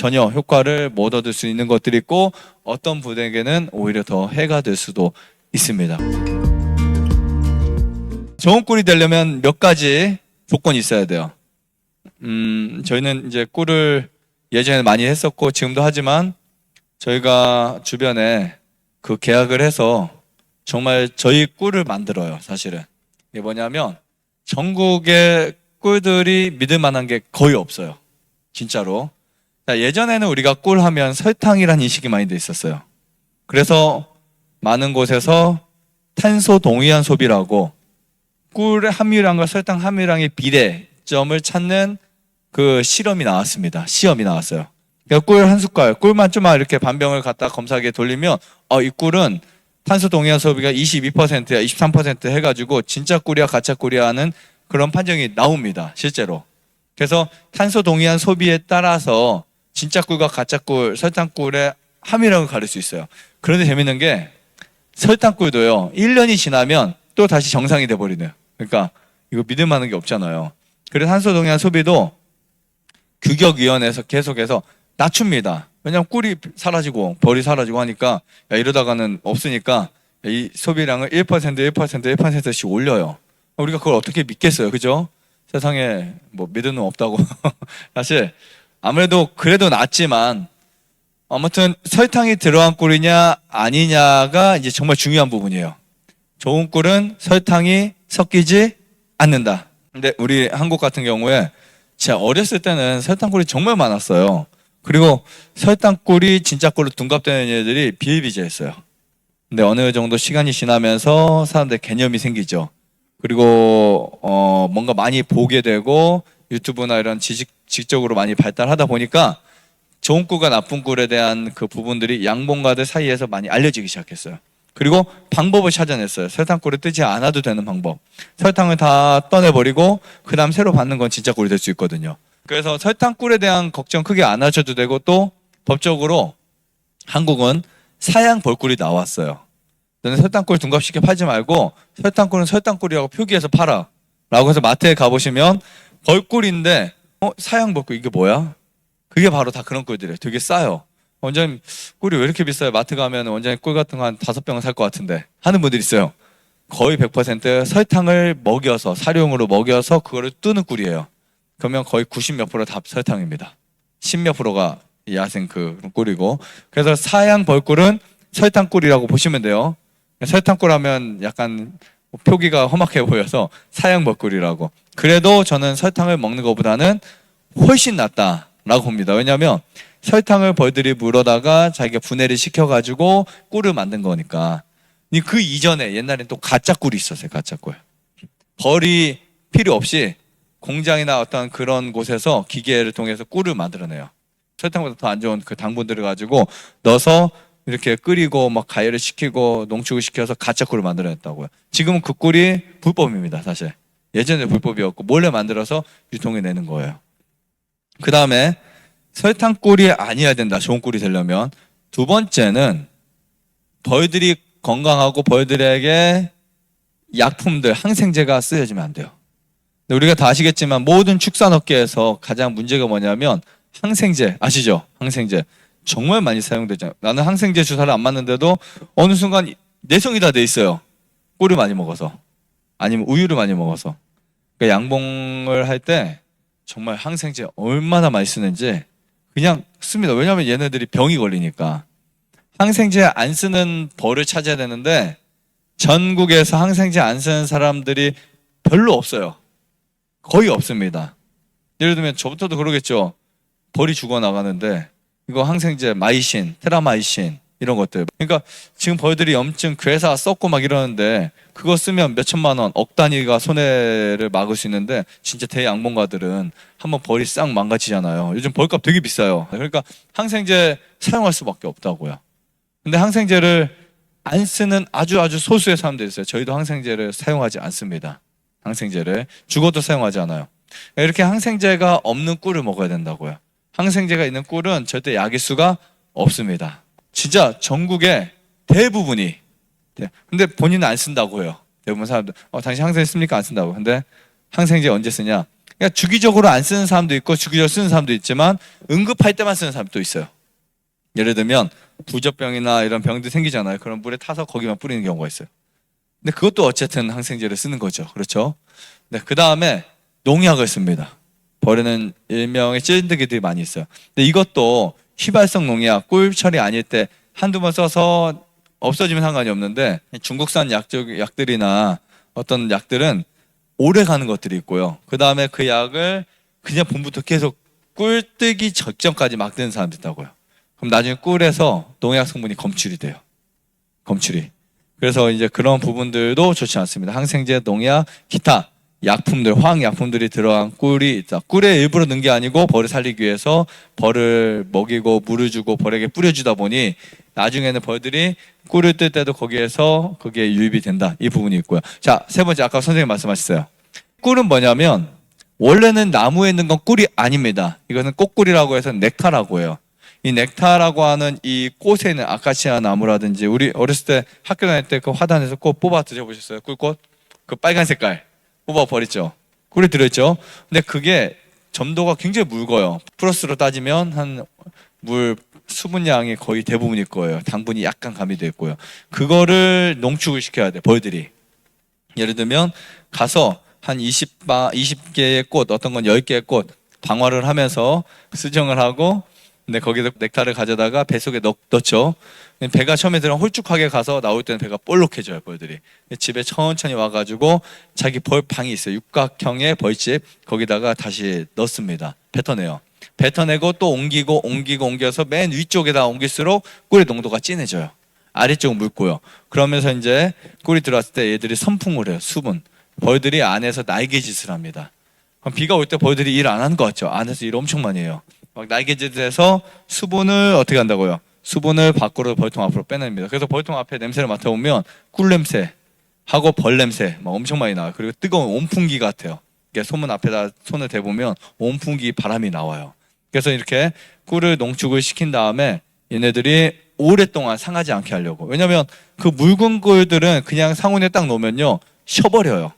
전혀 효과를 못 얻을 수 있는 것들이 있고 어떤 분에게는 오히려 더 해가 될 수도 있습니다. 좋은 꿀이 되려면 몇 가지 조건이 있어야 돼요. 음, 저희는 이제 꿀을 예전에 많이 했었고 지금도 하지만 저희가 주변에 그 계약을 해서 정말 저희 꿀을 만들어요, 사실은. 이게 뭐냐면 전국의 꿀들이 믿을 만한 게 거의 없어요. 진짜로. 자, 예전에는 우리가 꿀 하면 설탕이란 인식이 많이 돼 있었어요. 그래서 많은 곳에서 탄소 동의한 소비라고 꿀의 함유량과 설탕 함유량의 비례점을 찾는 그 실험이 나왔습니다. 시험이 나왔어요. 그러니까 꿀 한 숟갈, 꿀만 좀만 이렇게 반병을 갖다 검사기에 돌리면 어, 이 꿀은 탄소 동의한 소비가 22%야, 23% 해가지고 진짜 꿀이야, 가짜 꿀이야 하는 그런 판정이 나옵니다. 실제로. 그래서 탄소 동의한 소비에 따라서 진짜 꿀과 가짜 꿀, 설탕 꿀의 함유량을 가릴 수 있어요. 그런데 재밌는 게 설탕 꿀도요. 1년이 지나면 또 다시 정상이 돼 버리네요. 그러니까 이거 믿을 만한 게 없잖아요. 그래서 탄소 동의한 소비도 규격 위원회에서 계속해서 낮춥니다. 왜냐하면 꿀이 사라지고 벌이 사라지고 하니까 야, 이러다가는 없으니까 이 소비량을 1% 1% 1%씩 올려요. 우리가 그걸 어떻게 믿겠어요, 그죠? 세상에 뭐놈 없다고 사실 아무래도 그래도 낫지만 아무튼 설탕이 들어간 꿀이냐 아니냐가 이제 정말 중요한 부분이에요. 좋은 꿀은 설탕이 섞이지 않는다. 근데 우리 한국 같은 경우에 제가 어렸을 때는 설탕꿀이 정말 많았어요. 그리고 설탕꿀이 진짜 꿀로 둔갑되는 애들이 비일비재했어요. 근데 어느 정도 시간이 지나면서 사람들 개념이 생기죠. 그리고 어 뭔가 많이 보게 되고 유튜브나 이런 지식 지적으로 많이 발달하다 보니까 좋은 꿀과 나쁜 꿀에 대한 그 부분들이 양봉가들 사이에서 많이 알려지기 시작했어요. 그리고 방법을 찾아냈어요. 설탕꿀을 뜨지 않아도 되는 방법. 설탕을 다 떠내버리고 그 다음 새로 받는 건 진짜 꿀이 될 수 있거든요. 그래서 설탕꿀에 대한 걱정 크게 안 하셔도 되고 또 법적으로 한국은 사양 벌꿀이 나왔어요. 너는 설탕꿀 둔갑시켜 팔지 말고 설탕꿀은 설탕꿀이라고 표기해서 팔아. 라고 해서 마트에 가보시면 벌꿀인데 어 사양 벌꿀 이게 뭐야? 그게 바로 다 그런 꿀들이에요. 되게 싸요. 원장님 꿀이 왜 이렇게 비싸요? 마트 가면 원장님 꿀 같은 거 한 다섯 병은 살 것 같은데 하는 분들이 있어요. 거의 100% 설탕을 먹여서 사료용으로 먹여서 그거를 뜨는 꿀이에요. 그러면 거의 90 몇 프로 다 설탕입니다. 10 몇 프로가 야생 그 꿀이고 그래서 사양 벌꿀은 설탕꿀이라고 보시면 돼요. 설탕꿀 하면 약간 표기가 험악해 보여서 사양 벌꿀이라고. 그래도 저는 설탕을 먹는 것보다는 훨씬 낫다라고 봅니다. 왜냐하면 설탕을 벌들이 물어다가 자기가 분해를 시켜가지고 꿀을 만든 거니까. 그 이전에 옛날엔 또 가짜 꿀이 있었어요. 가짜 꿀. 벌이 필요 없이 공장이나 어떤 그런 곳에서 기계를 통해서 꿀을 만들어내요. 설탕보다 더 안 좋은 그 당분들을 가지고 넣어서 이렇게 끓이고 막 가열을 시키고 농축을 시켜서 가짜 꿀을 만들어냈다고요. 지금은 그 꿀이 불법입니다, 사실. 예전에 불법이었고 몰래 만들어서 유통해 내는 거예요. 그 다음에 설탕 꿀이 아니어야 된다. 좋은 꿀이 되려면 두 번째는 벌들이 건강하고 벌들에게 약품들 항생제가 쓰여지면 안 돼요. 우리가 다 아시겠지만 모든 축산업계에서 가장 문제가 뭐냐면 항생제 아시죠? 항생제 정말 많이 사용되잖아요. 나는 항생제 주사를 안 맞는데도 어느 순간 내성이 다 돼 있어요. 꿀을 많이 먹어서 아니면 우유를 많이 먹어서 그러니까 양봉을 할 때 정말 항생제 얼마나 많이 쓰는지 그냥 씁니다. 왜냐하면 얘네들이 병이 걸리니까 항생제 안 쓰는 벌을 찾아야 되는데 전국에서 항생제 안 쓰는 사람들이 별로 없어요. 거의 없습니다. 예를 들면 저부터도 그러겠죠. 벌이 죽어 나가는데 이거 항생제 마이신, 테라마이신 이런 것들. 그러니까 지금 벌들이 염증 괴사 썩고 막 이러는데 그거 쓰면 몇 천만 원, 억 단위가 손해를 막을 수 있는데 진짜 대양봉가들은 한번 벌이 싹 망가지잖아요. 요즘 벌값 되게 비싸요. 그러니까 항생제 사용할 수밖에 없다고요. 근데 항생제를 안 쓰는 아주 아주 소수의 사람들이 있어요. 저희도 항생제를 사용하지 않습니다. 항생제를 죽어도 사용하지 않아요. 이렇게 항생제가 없는 꿀을 먹어야 된다고요. 항생제가 있는 꿀은 절대 약일 수가 없습니다. 진짜 전국의 대부분이. 네. 근데 본인은 안 쓴다고 해요. 대부분 사람들. 어, 당신 항생제 씁니까? 안 쓴다고. 근데 항생제 언제 쓰냐? 그러니까 주기적으로 안 쓰는 사람도 있고 주기적으로 쓰는 사람도 있지만 응급할 때만 쓰는 사람도 있어요. 예를 들면 부적병이나 이런 병들 생기잖아요. 그런 물에 타서 거기만 뿌리는 경우가 있어요. 근데 그것도 어쨌든 항생제를 쓰는 거죠. 그렇죠? 네, 그 다음에 농약을 씁니다. 벌에는 일명의 찐득이들이 많이 있어요. 근데 이것도 휘발성 농약, 꿀 처리 아닐 때 한두 번 써서 없어지면 상관이 없는데 중국산 약적, 약들이나 어떤 약들은 오래 가는 것들이 있고요. 그 다음에 그 약을 그냥 봄부터 계속 꿀 뜨기 적전까지 막 드는 사람도 있다고요. 그럼 나중에 꿀에서 농약 성분이 검출이 돼요. 검출이. 그래서 이제 그런 부분들도 좋지 않습니다. 항생제, 농약, 기타 약품들, 화학 약품들이 들어간 꿀이 있다. 꿀에 일부러 넣은 게 아니고 벌을 살리기 위해서 벌을 먹이고 물을 주고 벌에게 뿌려주다 보니 나중에는 벌들이 꿀을 뜰 때도 거기에서 그게 유입이 된다. 이 부분이 있고요. 자, 세 번째 아까 선생님 말씀하셨어요. 꿀은 뭐냐면 원래는 나무에 있는 건 꿀이 아닙니다. 이거는 꽃꿀이라고 해서 넥타라고 해요. 이 넥타라고 하는 이 꽃에 있는 아카시아 나무라든지 우리 어렸을 때 학교 다닐 때 그 화단에서 꽃 뽑아 드셔보셨어요? 꿀꽃? 그 빨간 색깔 뽑아 버렸죠. 꿀이 들어있죠. 근데 그게 점도가 굉장히 묽어요. 플러스로 따지면 한 물 수분량이 거의 대부분일 거예요. 당분이 약간 가미되어 있고요. 그거를 농축을 시켜야 돼. 벌들이. 예를 들면 가서 한 20바 20개의 꽃 어떤 건 10개의 꽃 방화를 하면서 수정을 하고 근데 거기서 넥타를 가져다가 배 속에 넣, 넣죠. 배가 처음에 들어 홀쭉하게 가서 나올 때는 배가 볼록해져요 벌들이. 집에 천천히 와가지고 자기 벌 방이 있어요. 육각형의 벌집 거기다가 다시 넣습니다. 뱉어내요. 뱉어내고 또 옮기고 옮기고 옮겨서 맨 위쪽에다 옮길수록 꿀의 농도가 진해져요. 아래쪽 묽고요. 그러면서 이제 꿀이 들어왔을 때 얘들이 선풍을 해요. 수분. 벌들이 안에서 날개짓을 합니다. 그럼 비가 올 때 벌들이 일 안 하는 것 같죠? 안에서 일 엄청 많이 해요. 막 날개짓해서 수분을 어떻게 한다고요? 수분을 밖으로 벌통 앞으로 빼냅니다. 그래서 벌통 앞에 냄새를 맡아보면 꿀 냄새 하고 벌 냄새 막 엄청 많이 나와요. 그리고 뜨거운 온풍기 같아요. 이게 소문 앞에다 손을 대보면 온풍기 바람이 나와요. 그래서 이렇게 꿀을 농축을 시킨 다음에 얘네들이 오랫동안 상하지 않게 하려고. 왜냐면 그 묽은 꿀들은 그냥 상온에 딱 놓으면요. 쉬어버려요.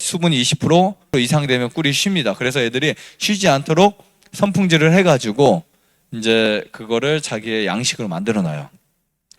수분이 20% 이상 되면 꿀이 쉽니다. 그래서 애들이 쉬지 않도록 선풍질을 해가지고 이제 그거를 자기의 양식으로 만들어 놔요.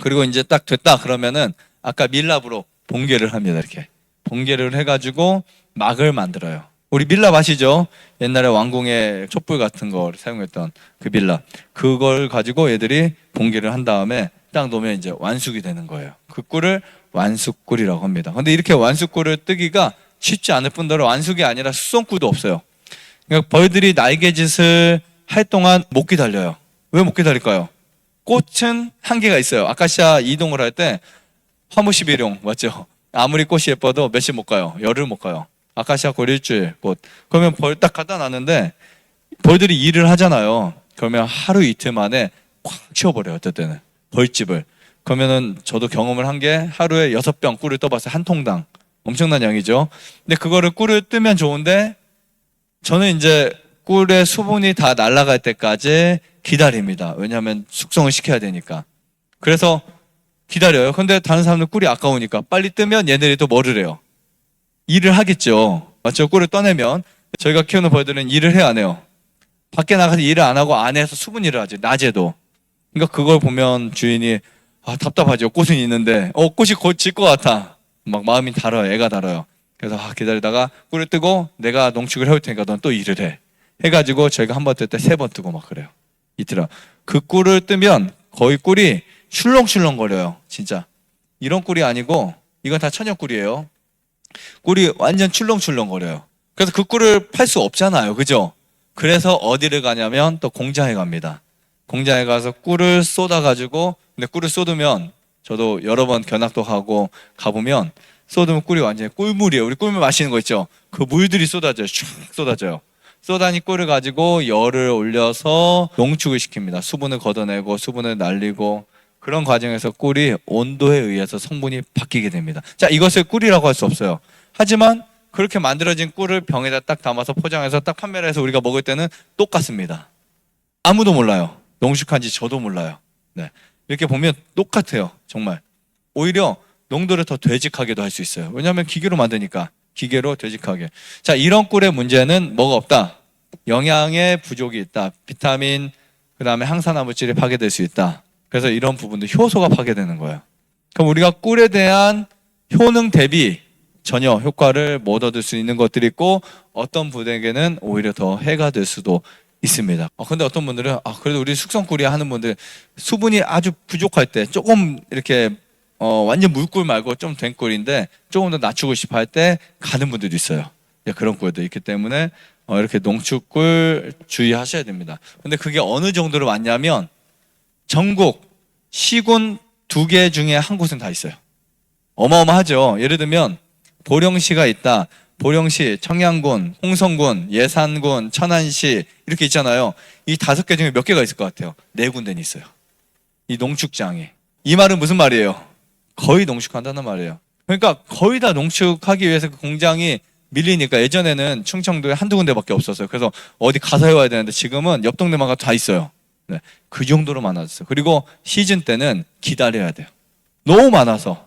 그리고 이제 딱 됐다 그러면은 아까 밀랍으로 봉개를 합니다. 이렇게 봉개를 해가지고 막을 만들어요. 우리 밀랍 아시죠? 옛날에 왕궁의 촛불 같은 걸 사용했던 그 밀랍. 그걸 가지고 얘들이 봉개를 한 다음에 딱 놓으면 이제 완숙이 되는 거예요. 그 꿀을 완숙꿀이라고 합니다. 근데 이렇게 완숙꿀을 뜨기가 쉽지 않을 뿐더러 완숙이 아니라 수성꿀도 없어요. 그러니까 벌들이 날개짓을 할 동안 못 기다려요. 왜 못 기다릴까요? 꽃은 한계가 있어요. 아카시아 이동을 할 때 화무시비룡 맞죠? 아무리 꽃이 예뻐도 며칠 못 가요. 열흘 못 가요. 아카시아 꽃 일주일 꽃. 그러면 벌 딱 갖다 놨는데 벌들이 일을 하잖아요. 그러면 하루 이틀 만에 꽉 치워버려요. 어떨 때는 벌집을. 그러면은 저도 경험을 한 게 하루에 여섯 병 꿀을 떠봤어요. 한 통당. 엄청난 양이죠. 근데 그거를 꿀을 뜨면 좋은데 저는 이제 꿀의 수분이 다 날아갈 때까지 기다립니다. 왜냐하면 숙성을 시켜야 되니까. 그래서 기다려요. 근데 다른 사람들 꿀이 아까우니까 빨리 뜨면 얘네들이 또 뭐를 해요? 일을 하겠죠. 맞죠? 꿀을 떠내면 저희가 키우는 벌들은 일을 해야 안 해요. 밖에 나가서 일을 안 하고 안에서 수분 일을 하죠. 낮에도. 그러니까 그걸 보면 주인이 아, 답답하죠. 꽃은 있는데 어 꽃이 곧 질 것 같아. 막 마음이 달아요. 애가 달아요. 그래서 아, 기다리다가 꿀을 뜨고 내가 농축을 해올 테니까 넌 또 일을 해. 해가지고 저희가 한 번 뜰 때 세 번 뜨고 막 그래요. 이틀아. 그 꿀을 뜨면 거의 꿀이 출렁출렁 거려요. 진짜. 이런 꿀이 아니고 이건 다 천연 꿀이에요. 꿀이 완전 출렁출렁 거려요. 그래서 그 꿀을 팔 수 없잖아요. 그죠? 그래서 어디를 가냐면 또 공장에 갑니다. 공장에 가서 꿀을 쏟아가지고 근데 꿀을 쏟으면 저도 여러 번 견학도 가고 가보면 쏟으면 꿀이 완전히 꿀물이에요. 우리 꿀물 마시는 거 있죠? 그 물들이 쏟아져요. 쭉 쏟아져요. 쏟아니 꿀을 가지고 열을 올려서 농축을 시킵니다. 수분을 걷어내고 수분을 날리고 그런 과정에서 꿀이 온도에 의해서 성분이 바뀌게 됩니다. 자, 이것을 꿀이라고 할 수 없어요. 하지만 그렇게 만들어진 꿀을 병에다 딱 담아서 포장해서 딱 판매를 해서 우리가 먹을 때는 똑같습니다. 아무도 몰라요. 농축한지 저도 몰라요. 네. 이렇게 보면 똑같아요. 정말. 오히려 농도를 더 되직하게도 할 수 있어요. 왜냐하면 기계로 만드니까 기계로 되직하게. 자, 이런 꿀의 문제는 뭐가 없다. 영양의 부족이 있다. 비타민, 그 다음에 항산화물질이 파괴될 수 있다. 그래서 이런 부분도 효소가 파괴되는 거예요. 그럼 우리가 꿀에 대한 효능 대비 전혀 효과를 못 얻을 수 있는 것들이 있고 어떤 분에게는 오히려 더 해가 될 수도 있습니다. 어, 근데 어떤 분들은 아 그래도 우리 숙성 꿀이 하는 분들 수분이 아주 부족할 때 조금 이렇게 어, 완전 물꿀 말고 좀된 꿀인데 조금 더 낮추고 싶어 할 때 가는 분들도 있어요. 예, 그런 꿀도 있기 때문에 어, 이렇게 농축꿀 주의하셔야 됩니다. 근데 그게 어느 정도로 왔냐면 전국 시군 두 개 중에 한 곳은 다 있어요. 어마어마하죠. 예를 들면 보령시가 있다. 보령시, 청양군, 홍성군, 예산군, 천안시 이렇게 있잖아요. 이 다섯 개 중에 몇 개가 있을 것 같아요? 네 군데는 있어요. 이 농축장이. 이 말은 무슨 말이에요? 거의 농축한다는 말이에요. 그러니까 거의 다 농축하기 위해서 그 공장이 밀리니까 예전에는 충청도에 한두 군데밖에 없었어요. 그래서 어디 가서 해와야 되는데 지금은 옆 가도 다 있어요. 네, 그 정도로 많아졌어요. 그리고 시즌 때는 기다려야 돼요. 너무 많아서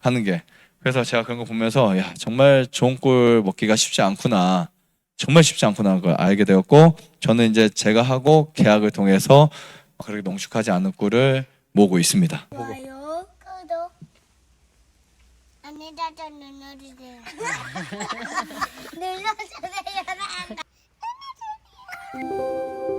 하는 게. 그래서 제가 그런 거 보면서 야 정말 좋은 꿀 먹기가 쉽지 않구나. 정말 쉽지 않구나 걸 알게 되었고 저는 이제 제가 하고 계약을 통해서 그렇게 농축하지 않은 꿀을 모으고 있습니다. 좋아요, 눈이라서 눈으로 돼요. 눈으로 돼요.